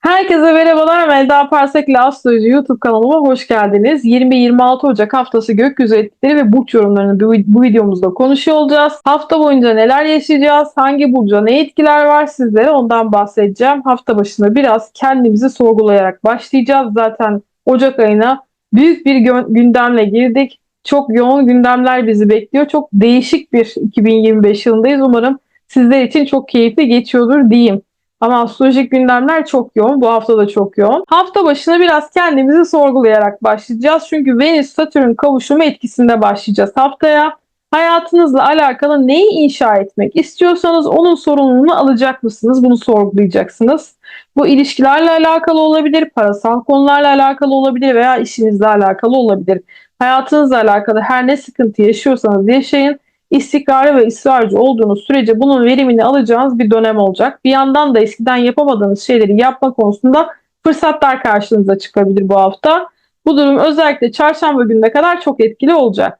Herkese merhabalar. Melda Parsek Astroloji YouTube kanalıma hoş geldiniz. 20-26 Ocak haftası gökyüzü etkileri ve burç yorumlarını bu, bu videomuzda konuşuyor olacağız. Hafta boyunca neler yaşayacağız? Hangi burca ne etkiler var sizlere ondan bahsedeceğim. Hafta başında biraz kendimizi sorgulayarak başlayacağız. Zaten Ocak ayına büyük bir gündemle girdik. Çok yoğun gündemler bizi bekliyor. Çok değişik bir 2025 yılındayız. Umarım sizler için çok keyifli geçiyordur diyeyim. Ama astrolojik gündemler çok yoğun. Bu hafta da çok yoğun. Hafta başına biraz kendimizi sorgulayarak başlayacağız. Çünkü Venüs-Satürn kavuşumu etkisinde başlayacağız haftaya. Hayatınızla alakalı neyi inşa etmek istiyorsanız onun sorumluluğunu alacak mısınız? Bunu sorgulayacaksınız. Bu ilişkilerle alakalı olabilir, parasal konularla alakalı olabilir veya işinizle alakalı olabilir. Hayatınızla alakalı her ne sıkıntı yaşıyorsanız yaşayın istikrarlı ve ısrarcı olduğunuz sürece bunun verimini alacağınız bir dönem olacak. Bir yandan da eskiden yapamadığınız şeyleri yapma konusunda fırsatlar karşınıza çıkabilir bu hafta. Bu durum özellikle çarşamba gününe kadar çok etkili olacak.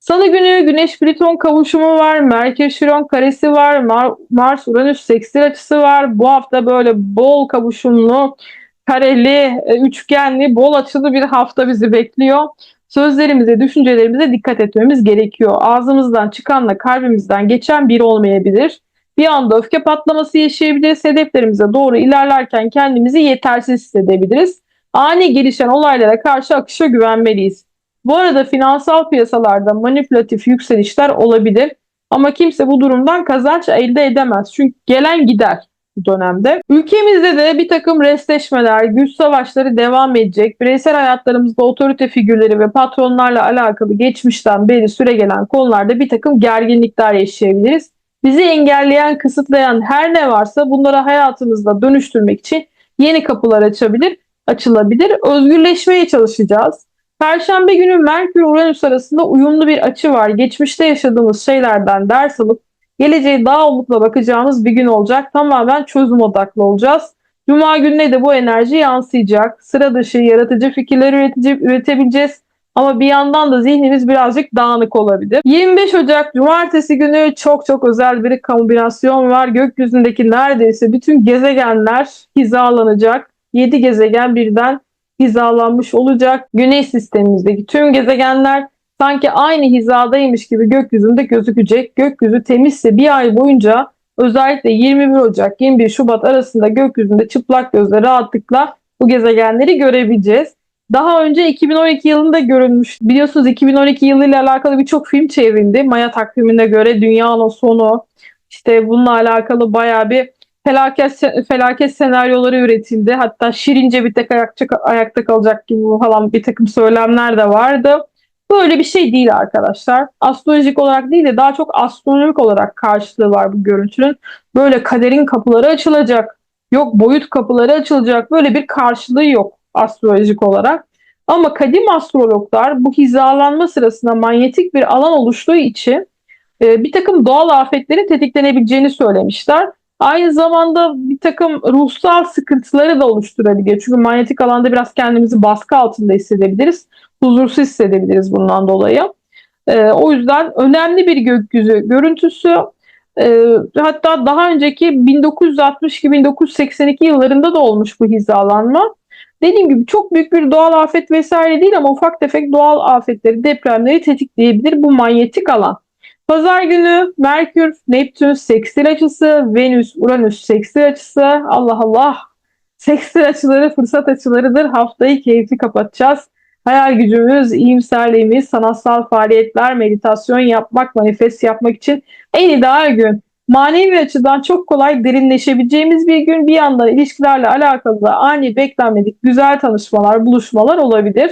Salı günü Güneş Plüton kavuşumu var, Merkür Şiron karesi var, Mar Mars Uranüs seksil açısı var. Bu hafta böyle bol kavuşumlu, kareli, e, üçgenli, bol açılı bir hafta bizi bekliyor sözlerimize, düşüncelerimize dikkat etmemiz gerekiyor. Ağzımızdan çıkanla kalbimizden geçen bir olmayabilir. Bir anda öfke patlaması yaşayabiliriz. Hedeflerimize doğru ilerlerken kendimizi yetersiz hissedebiliriz. Ani gelişen olaylara karşı akışa güvenmeliyiz. Bu arada finansal piyasalarda manipülatif yükselişler olabilir ama kimse bu durumdan kazanç elde edemez. Çünkü gelen gider dönemde. Ülkemizde de bir takım restleşmeler, güç savaşları devam edecek. Bireysel hayatlarımızda otorite figürleri ve patronlarla alakalı geçmişten beri süre gelen konularda bir takım gerginlikler yaşayabiliriz. Bizi engelleyen, kısıtlayan her ne varsa bunları hayatımızda dönüştürmek için yeni kapılar açabilir, açılabilir. Özgürleşmeye çalışacağız. Perşembe günü Merkür Uranüs arasında uyumlu bir açı var. Geçmişte yaşadığımız şeylerden ders alıp Geleceğe daha umutla bakacağımız bir gün olacak. Tamamen çözüm odaklı olacağız. Cuma gününe de bu enerji yansıyacak. Sıra dışı yaratıcı fikirler üretici, üretebileceğiz. Ama bir yandan da zihnimiz birazcık dağınık olabilir. 25 Ocak Cumartesi günü çok çok özel bir kombinasyon var. Gökyüzündeki neredeyse bütün gezegenler hizalanacak. 7 gezegen birden hizalanmış olacak. Güneş sistemimizdeki tüm gezegenler sanki aynı hizadaymış gibi gökyüzünde gözükecek. Gökyüzü temizse bir ay boyunca özellikle 21 Ocak 21 Şubat arasında gökyüzünde çıplak gözle rahatlıkla bu gezegenleri görebileceğiz. Daha önce 2012 yılında görülmüş. Biliyorsunuz 2012 yılıyla alakalı birçok film çevrildi. Maya takvimine göre dünyanın sonu işte bununla alakalı baya bir felaket felaket senaryoları üretildi. Hatta Şirince bir tek ayakta, ayakta kalacak gibi falan bir takım söylemler de vardı. Böyle bir şey değil arkadaşlar. Astrolojik olarak değil de daha çok astronomik olarak karşılığı var bu görüntünün. Böyle kaderin kapıları açılacak. Yok boyut kapıları açılacak. Böyle bir karşılığı yok astrolojik olarak. Ama kadim astrologlar bu hizalanma sırasında manyetik bir alan oluştuğu için e, bir takım doğal afetlerin tetiklenebileceğini söylemişler. Aynı zamanda bir takım ruhsal sıkıntıları da oluşturabiliyor. Çünkü manyetik alanda biraz kendimizi baskı altında hissedebiliriz huzursuz hissedebiliriz bundan dolayı. E, o yüzden önemli bir gökyüzü görüntüsü. E, hatta daha önceki 1962-1982 yıllarında da olmuş bu hizalanma. Dediğim gibi çok büyük bir doğal afet vesaire değil ama ufak tefek doğal afetleri, depremleri tetikleyebilir bu manyetik alan. Pazar günü Merkür, Neptün sekstil açısı, Venüs, Uranüs sekstil açısı. Allah Allah. Sekstil açıları fırsat açılarıdır. Haftayı keyifli kapatacağız. Hayal gücümüz, iyimserliğimiz, sanatsal faaliyetler, meditasyon yapmak, manifest yapmak için en ideal gün. Manevi açıdan çok kolay derinleşebileceğimiz bir gün. Bir yandan ilişkilerle alakalı da ani beklenmedik güzel tanışmalar, buluşmalar olabilir.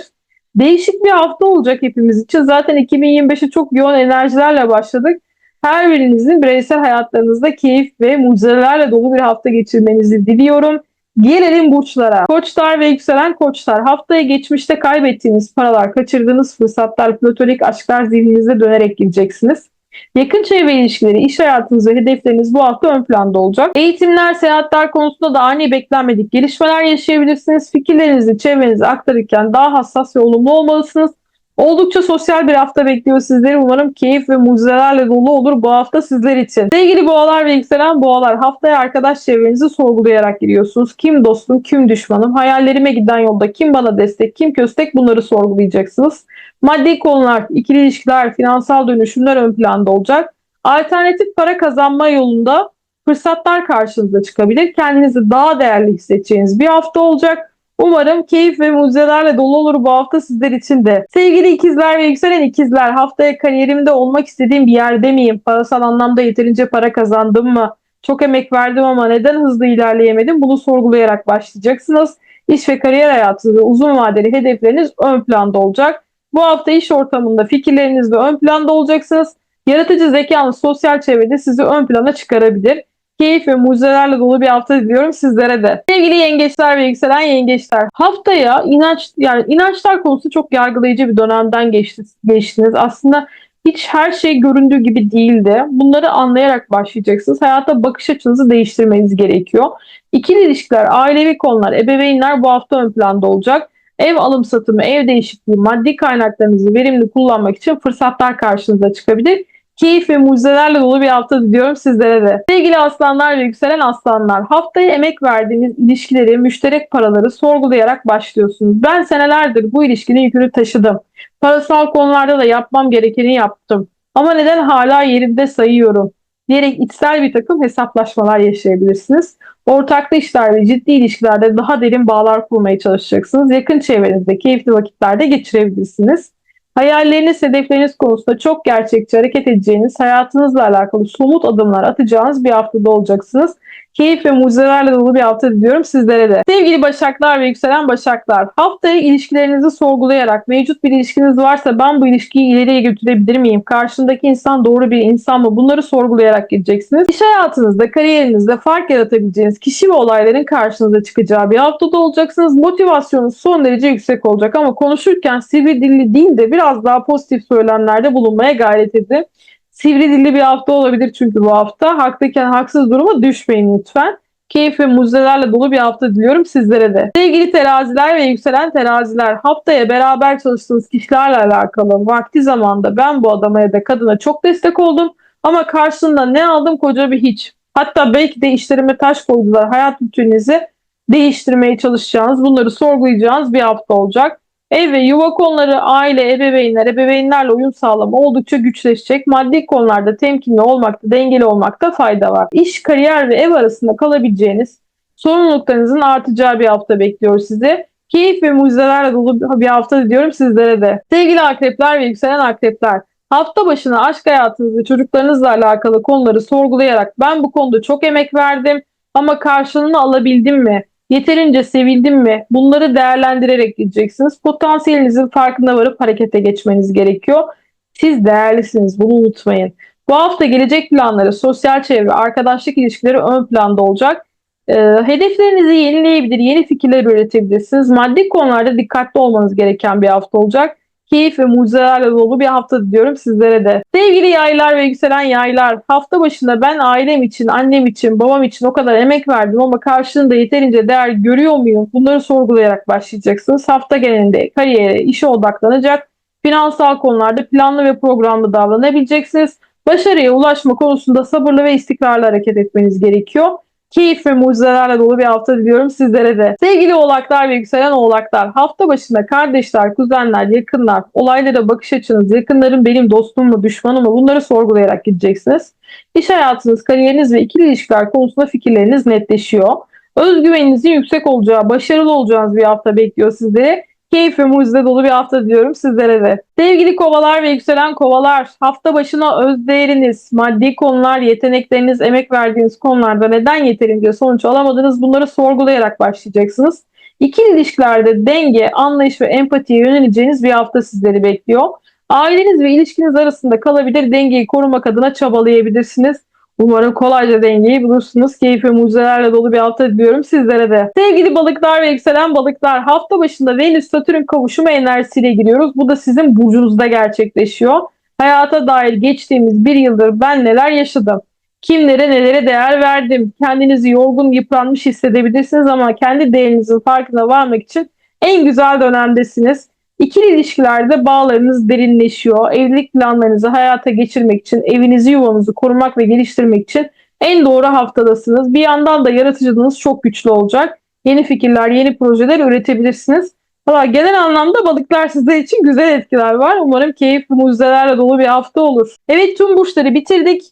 Değişik bir hafta olacak hepimiz için. Zaten 2025'e çok yoğun enerjilerle başladık. Her birinizin bireysel hayatlarınızda keyif ve mucizelerle dolu bir hafta geçirmenizi diliyorum. Gelelim burçlara. Koçlar ve yükselen koçlar. Haftaya geçmişte kaybettiğiniz paralar, kaçırdığınız fırsatlar, platonik aşklar zihninizde dönerek gideceksiniz. Yakın çevre ilişkileri, iş hayatınız ve hedefleriniz bu hafta ön planda olacak. Eğitimler, seyahatler konusunda da ani beklenmedik gelişmeler yaşayabilirsiniz. Fikirlerinizi çevrenize aktarırken daha hassas ve olumlu olmalısınız. Oldukça sosyal bir hafta bekliyor sizleri. Umarım keyif ve mucizelerle dolu olur bu hafta sizler için. Sevgili boğalar ve yükselen boğalar haftaya arkadaş çevrenizi sorgulayarak giriyorsunuz. Kim dostum, kim düşmanım, hayallerime giden yolda kim bana destek, kim köstek bunları sorgulayacaksınız. Maddi konular, ikili ilişkiler, finansal dönüşümler ön planda olacak. Alternatif para kazanma yolunda fırsatlar karşınıza çıkabilir. Kendinizi daha değerli hissedeceğiniz bir hafta olacak. Umarım keyif ve mucizelerle dolu olur bu hafta sizler için de. Sevgili ikizler ve yükselen ikizler haftaya kariyerimde olmak istediğim bir yerde miyim? Parasal anlamda yeterince para kazandım mı? Çok emek verdim ama neden hızlı ilerleyemedim? Bunu sorgulayarak başlayacaksınız. İş ve kariyer hayatınızda uzun vadeli hedefleriniz ön planda olacak. Bu hafta iş ortamında fikirlerinizde ön planda olacaksınız. Yaratıcı zekanız sosyal çevrede sizi ön plana çıkarabilir keyif ve mucizelerle dolu bir hafta diliyorum sizlere de. Sevgili yengeçler ve yükselen yengeçler. Haftaya inanç yani inançlar konusu çok yargılayıcı bir dönemden geçtiniz. geçtiniz. Aslında hiç her şey göründüğü gibi değildi. Bunları anlayarak başlayacaksınız. Hayata bakış açınızı değiştirmeniz gerekiyor. İkili ilişkiler, ailevi konular, ebeveynler bu hafta ön planda olacak. Ev alım satımı, ev değişikliği, maddi kaynaklarınızı verimli kullanmak için fırsatlar karşınıza çıkabilir keyif ve mucizelerle dolu bir hafta diliyorum sizlere de. Sevgili aslanlar ve yükselen aslanlar, haftaya emek verdiğiniz ilişkileri, müşterek paraları sorgulayarak başlıyorsunuz. Ben senelerdir bu ilişkinin yükünü taşıdım. Parasal konularda da yapmam gerekeni yaptım. Ama neden hala yerinde sayıyorum? diyerek içsel bir takım hesaplaşmalar yaşayabilirsiniz. Ortaklı işler ve ciddi ilişkilerde daha derin bağlar kurmaya çalışacaksınız. Yakın çevrenizde keyifli vakitlerde geçirebilirsiniz. Hayalleriniz, hedefleriniz konusunda çok gerçekçi hareket edeceğiniz, hayatınızla alakalı somut adımlar atacağınız bir haftada olacaksınız. Keyif ve mucizelerle dolu bir hafta diliyorum sizlere de. Sevgili Başaklar ve yükselen Başaklar, haftaya ilişkilerinizi sorgulayarak mevcut bir ilişkiniz varsa ben bu ilişkiyi ileriye götürebilir miyim? Karşındaki insan doğru bir insan mı? Bunları sorgulayarak gideceksiniz. İş hayatınızda, kariyerinizde fark yaratabileceğiniz kişi ve olayların karşınıza çıkacağı bir haftada olacaksınız. Motivasyonunuz son derece yüksek olacak ama konuşurken sivri dilli değil de biraz daha pozitif söylemlerde bulunmaya gayret edin. Sivri dilli bir hafta olabilir çünkü bu hafta. Haklıyken haksız duruma düşmeyin lütfen. Keyif ve mucizelerle dolu bir hafta diliyorum sizlere de. Sevgili teraziler ve yükselen teraziler haftaya beraber çalıştığınız kişilerle alakalı vakti zamanda ben bu adama ya da kadına çok destek oldum. Ama karşılığında ne aldım koca bir hiç. Hatta belki de işlerime taş koydular. Hayat bütününüzü değiştirmeye çalışacağınız, bunları sorgulayacağınız bir hafta olacak. Ev ve yuva konuları, aile, ebeveynler, ebeveynlerle uyum sağlama oldukça güçleşecek. Maddi konularda temkinli olmakta, dengeli olmakta fayda var. İş, kariyer ve ev arasında kalabileceğiniz sorumluluklarınızın artacağı bir hafta bekliyor sizi. Keyif ve mucizelerle dolu bir hafta diliyorum sizlere de. Sevgili akrepler ve yükselen akrepler, hafta başına aşk hayatınız ve çocuklarınızla alakalı konuları sorgulayarak ben bu konuda çok emek verdim ama karşılığını alabildim mi? Yeterince sevildim mi? Bunları değerlendirerek gideceksiniz. Potansiyelinizin farkında varıp harekete geçmeniz gerekiyor. Siz değerlisiniz. Bunu unutmayın. Bu hafta gelecek planları, sosyal çevre, arkadaşlık ilişkileri ön planda olacak. E, hedeflerinizi yenileyebilir, yeni fikirler üretebilirsiniz. Maddi konularda dikkatli olmanız gereken bir hafta olacak keyif ve mucizelerle dolu bir hafta diliyorum sizlere de. Sevgili yaylar ve yükselen yaylar, hafta başında ben ailem için, annem için, babam için o kadar emek verdim ama karşılığında yeterince değer görüyor muyum? Bunları sorgulayarak başlayacaksınız. Hafta genelinde kariyere, işe odaklanacak, finansal konularda planlı ve programlı davranabileceksiniz. Başarıya ulaşma konusunda sabırlı ve istikrarlı hareket etmeniz gerekiyor keyif ve mucizelerle dolu bir hafta diliyorum sizlere de. Sevgili oğlaklar ve yükselen oğlaklar hafta başında kardeşler, kuzenler, yakınlar, olaylara bakış açınız, yakınların benim dostum mu, düşmanım mı bunları sorgulayarak gideceksiniz. İş hayatınız, kariyeriniz ve ikili ilişkiler konusunda fikirleriniz netleşiyor. Özgüveninizin yüksek olacağı, başarılı olacağınız bir hafta bekliyor sizleri keyif ve mucize dolu bir hafta diliyorum sizlere de. Sevgili kovalar ve yükselen kovalar, hafta başına öz değeriniz, maddi konular, yetenekleriniz, emek verdiğiniz konularda neden yeterince sonuç alamadınız bunları sorgulayarak başlayacaksınız. İkili ilişkilerde denge, anlayış ve empatiye yöneleceğiniz bir hafta sizleri bekliyor. Aileniz ve ilişkiniz arasında kalabilir dengeyi korumak adına çabalayabilirsiniz. Umarım kolayca dengeyi bulursunuz. Keyif ve mucizelerle dolu bir hafta diliyorum sizlere de. Sevgili balıklar ve yükselen balıklar hafta başında Venüs Satürn kavuşumu enerjisiyle giriyoruz. Bu da sizin burcunuzda gerçekleşiyor. Hayata dair geçtiğimiz bir yıldır ben neler yaşadım? Kimlere nelere değer verdim? Kendinizi yorgun, yıpranmış hissedebilirsiniz ama kendi değerinizin farkına varmak için en güzel dönemdesiniz. İkili ilişkilerde bağlarınız derinleşiyor. Evlilik planlarınızı hayata geçirmek için, evinizi yuvanızı korumak ve geliştirmek için en doğru haftadasınız. Bir yandan da yaratıcılığınız çok güçlü olacak. Yeni fikirler, yeni projeler üretebilirsiniz. Valla genel anlamda balıklar sizler için güzel etkiler var. Umarım keyif mucizelerle dolu bir hafta olur. Evet tüm burçları bitirdik.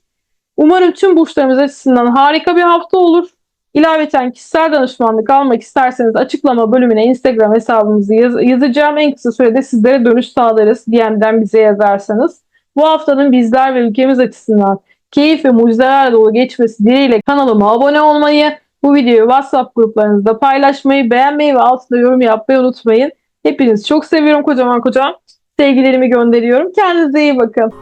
Umarım tüm burçlarımız açısından harika bir hafta olur. İlaveten kişisel danışmanlık almak isterseniz açıklama bölümüne Instagram hesabımızı yaz- yazacağım. En kısa sürede sizlere dönüş sağlarız DM'den bize yazarsanız. Bu haftanın bizler ve ülkemiz açısından keyif ve mucizelerle dolu geçmesi dileğiyle kanalıma abone olmayı, bu videoyu WhatsApp gruplarınızda paylaşmayı, beğenmeyi ve altına yorum yapmayı unutmayın. Hepinizi çok seviyorum kocaman kocaman. Sevgilerimi gönderiyorum. Kendinize iyi bakın.